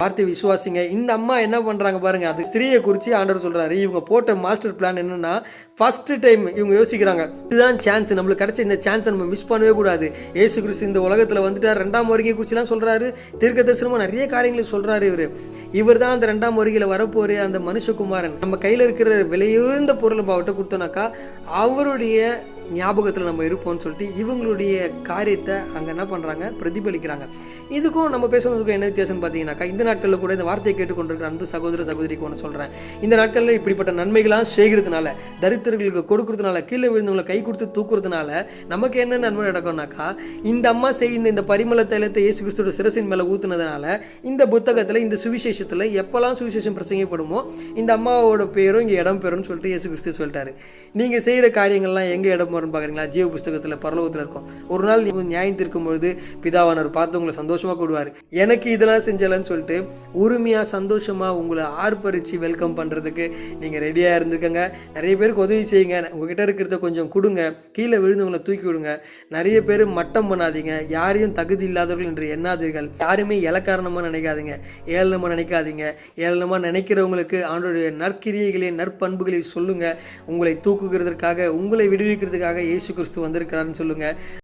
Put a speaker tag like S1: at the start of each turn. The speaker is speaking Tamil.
S1: பார்த்து விசுவாசிங்க. இந்த அம்மா என்ன பண்ணுறாங்க பாருங்க அது ஸ்திரீயை குறித்து ஆண்டவர் சொல்கிறாரு இவங்க போட்ட மாஸ்டர் பிளான் என்னன்னா ஃபர்ஸ்ட் டைம் இவங்க யோசிக்கிறாங்க. இதுதான் சான்ஸ் நம்மளுக்கு கிடைச்ச இந்த சான்ஸை நம்ம மிஸ் பண்ணவே கூடாது. ஏசு கிறிஸ்து இந்த உலகத்தில் வந்துட்டார். ரெண்டாம் வருகை குறிச்சுலாம் சொல்கிறாரு தீர்க்க தரிசனமாக நிறைய காரியங்களை சொல்கிறாரு இவர். இவர் தான் அந்த ரெண்டாம் வருகையில் வரப்போற அந்த மனுஷகுமாரன். நம்ம கையில் இருக்கிற விலையுந்த பொருள் அவர்கிட்ட கொடுத்தோம்னாக்கா அவருடைய ஞாபகத்தில் நம்ம இருப்போம்னு சொல்லிட்டு இவங்களுடைய காரியத்தை அங்கே என்ன பண்ணுறாங்க பிரதிபலிக்கிறாங்க. இதுக்கும் நம்ம பேசுறதுக்கும் என்ன வித்தியாசம்னு பார்த்தீங்கன்னாக்கா இந்த நாட்களில் கூட இந்த வார்த்தையை கேட்டுக்கொண்டிருக்கிற அன்பு சகோதர சகோதரிக்கு ஒன்று சொல்கிறேன் இந்த நாட்களில் இப்படிப்பட்ட நன்மைகளாக செய்கிறதுனால தரித்திரர்களுக்கு கொடுக்கறதுனால கீழே விழுந்தவங்களை கை கொடுத்து தூக்குறதுனால நமக்கு என்ன நன்மை நடக்கும்னாக்கா இந்த அம்மா செய்த இந்த பரிமள தைலத்தை இயேசு கிறிஸ்துவோட சிரசின் மேலே ஊற்றுனதுனால இந்த புத்தகத்தில் இந்த சுவிசேஷத்தில் எப்போல்லாம் சுவிசேஷம் பிரசங்கப்படுமோ இந்த அம்மாவோட பேரும் இங்கே இடம் பெறும்னு சொல்லிட்டு இயேசு கிறிஸ்து சொல்லிட்டாரு. நீங்கள் செய்கிற காரியங்கள்லாம் எங்கே இடம் வரும்னு பார்க்குறீங்களா ஜீவ புஸ்தகத்தில் பரலோகத்தில் இருக்கும். ஒரு நாள் நியாயம் தீர்க்கும் பொழுது பிதாவானவர் பார்த்து உங்களை சந்தோஷமாக கூடுவார். எனக்கு இதெல்லாம் செஞ்சலன்னு சொல்லிட்டு உரிமையாக சந்தோஷமாக உங்களை ஆர்ப்பரித்து வெல்கம் பண்ணுறதுக்கு நீங்கள் ரெடியாக இருந்துக்கங்க நிறைய பேருக்கு உதவி செய்யுங்க. உங்ககிட்ட இருக்கிறத கொஞ்சம் கொடுங்க. கீழே விழுந்தவங்களை தூக்கி விடுங்க. நிறைய பேர் மட்டம் பண்ணாதீங்க. யாரையும் தகுதி இல்லாதவர்கள் என்று எண்ணாதீர்கள். யாருமே இலக்காரணமாக நினைக்காதீங்க. ஏளனமாக நினைக்காதீங்க. ஏளனமாக நினைக்கிறவங்களுக்கு அவனுடைய நற்கிரியைகளை நற்பண்புகளை சொல்லுங்க. உங்களை தூக்குகிறதற்காக உங்களை விடுவிக்கிறதுக்கு விடுவிக்கிறதுக்காக இயேசு கிறிஸ்து வந்திருக்கிறாருன்னு சொல்லுங்க.